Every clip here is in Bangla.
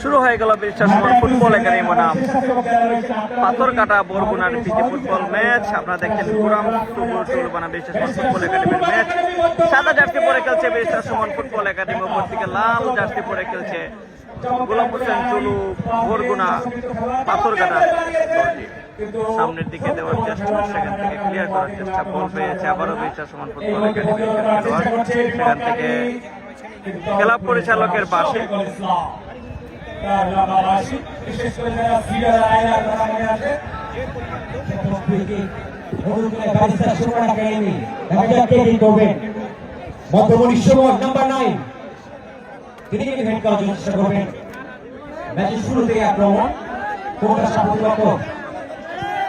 শুরু হয়ে গেল বিশ্বাস ফুটবল একাডেমি বনাম পাথর কাটা বরগুনার পিজি ফুটবল ম্যাচ। আপনারা দেখছেন পুরাম বানা বিশ্বাস ফুটবল একাডেমির ম্যাচ। সাদা জার্সি পরে খেলছে বিশ্বাস বিশ্বাসমর ফুটবল একাডেমি। ওপর থেকে লাল জার্সি পরে খেলছে গোলাম হোসেন চলু বরগুনা পাথর কাটা সামনের দিকে দেওয়ার চেষ্টা সেখান থেকে ক্লিয়ার করার চেষ্টা বল পেয়েছে। আবারও বিশ্বাস সুমন ফুটবল একাডেমির খেলোয়াড়। সেখান থেকে খেলা পরিচালকের পাশে। মধ্যমণি সময় নাম্বার নাইন তিনি করার চেষ্টা করবেন। ম্যাচের আক্রমণ। কোনটা সাফল্য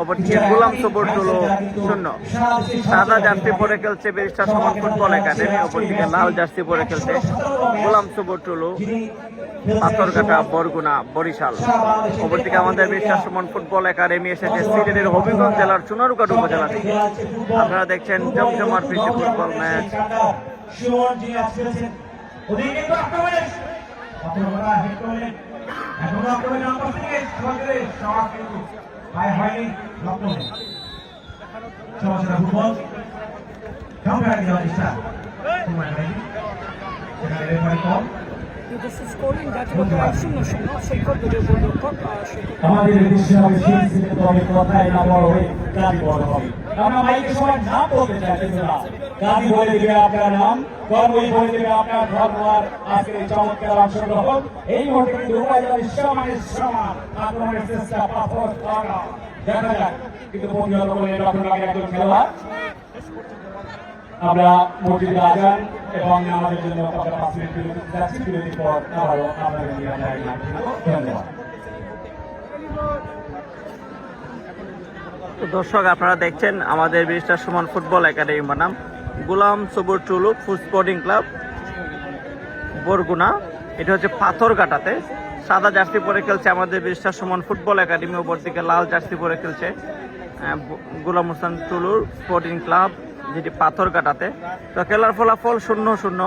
অপরদিকে গোলাম সবর টুলো শূন্য। সাদা জার্সি পরে খেলছে বেরিস্টার সমান ফুটবল একাডেমি অপরদিকে লাল জার্সি পরে খেলছে গোলাম সবর টুলো পাথরঘাটা, বরগুনা, বরিশাল। অপরদিকে আমাদের বেরিস্টার সমান ফুটবল একাডেমি এসেছে সিলেটের হবিগঞ্জ জেলার চুনারুঘাট উপজেলা থেকে আপনারা দেখছেন জমজমার প্রীতি ফুটবল ম্যাচ। করলেন এখন আক্রমণে নাম্বার থেকে সমাজ কিন্তু পায়ে হয়নি লক্ষ্য নেই সমাজের ফুটবল। কাউন্টার আগে যাওয়ার চেষ্টা সময় হয়নি সেখানে রেফারি কম। সৈকত আমাদের দেশে হবে সেই সিনে তবে কথায় না বড় হয়ে কাজ বড় হবে। আমরা মাইকের সময় নাম বলতে চাইতেছি না কাজী বলে দিবে আপনার নাম কর্মই বলে দিবে আপনার ধর্ম আর আজকের এই চমৎকার অংশগ্রহণ এই মুহূর্তে কিন্তু উভয় দলের সমানের সমান আক্রমণের চেষ্টা পাথর লাগা দেখা যাক কিন্তু প্রতিহত করে রক্ষণ লাগে একজন খেলোয়াড় আমরা মসজিদে আজান এবং আমাদের জন্য আমরা পাঁচ মিনিট বিরতি যাচ্ছি। বিরতির পর আবারও আপনাদের নিয়ে আমরা। ধন্যবাদ। তো দর্শক, আপনারা দেখছেন আমাদের ব্রিস্টার সুমন ফুটবল একাডেমি। বনাম Golam Sabur Tulu food sporting club, Barguna. এটা হচ্ছে পাথরঘাটাতে। সাদা জার্সি পরে খেলছে আমাদের ব্রিস্টার সুমন ফুটবল একাডেমি ওপর দিকে লাল জার্সি পরে খেলছে গুলাম হোসেন টুলুর স্পোর্টিং ক্লাব, যেটি পাথর কাটাতে তো খেলার ফলাফল শূন্য শূন্য।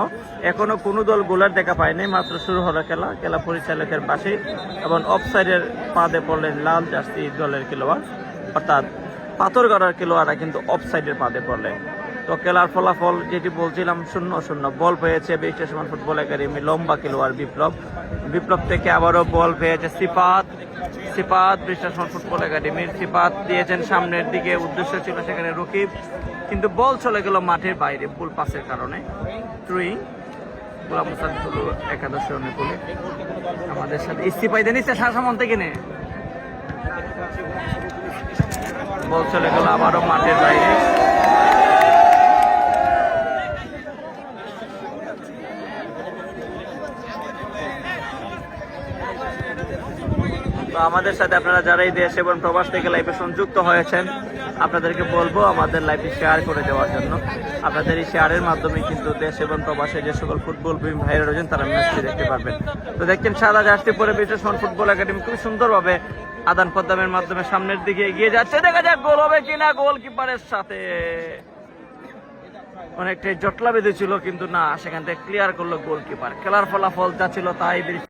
এখনও কোনো দল গোলার দেখা পায়নি, মাত্র শুরু হলো খেলা। খেলা পরিচালকের পাশে এবং অফসাইডের পাদে পড়লেন লাল জার্সি দলের খেলোয়াড়। অর্থাৎ পাথরগড়ার খেলোয়াড়রা কিন্তু অফসাইডের পাদে পড়লেন তো খেলার ফলাফল যেটি বলছিলাম, শূন্য শূন্য। বল পেয়েছে বেস্টেশন ফুটবল একাডেমি, লম্বা খেলোয়াড় বিপ্লব। বিপ্লব থেকে আবারও বল পেয়েছে সিপাত সিপাত বেস্টেশন ফুটবল একাডেমির সিপাত দিয়েছেন সামনের দিকে। উদ্দেশ্য ছিল সেখানে রকিব। কিন্তু বল চলে গেল মাঠের বাইরে ফুল পাসের কারণে। ট্রুই গোলাম একাদশ অনুকূলে আমাদের সাথে ইস্তিফাই দেন ইস্তে সামন থেকে নে। বল চলে গেল আবারও মাঠের বাইরে। তো আমাদের সাথে আপনারা যারা এই দেশ এবং প্রবাস থেকে লাইফে সংযুক্ত হয়েছেন, আপনাদেরকে বলব আমাদের লাইফে শেয়ার করে দেওয়ার জন্য। আপনাদের এই শেয়ারের মাধ্যমে কিন্তু দেশ এবং প্রবাসে যে সকল ফুটবল প্রেমী ভাইরা রয়েছেন, তারা ম্যাচটি দেখতে পারবেন। তো দেখছেন সাদা জার্সি পরে বিশেষণ ফুটবল একাডেমি খুবই সুন্দরভাবে আদান প্রদানের মাধ্যমে সামনের দিকে এগিয়ে যাচ্ছে। দেখা যাক গোল হবে কিনা গোলকিপারের সাথে। অনেকটাই জটলা বেঁধেছিল, কিন্তু না, সেখান থেকে ক্লিয়ার করল গোলকিপার। খেলার ফলাফল যা ছিল তাই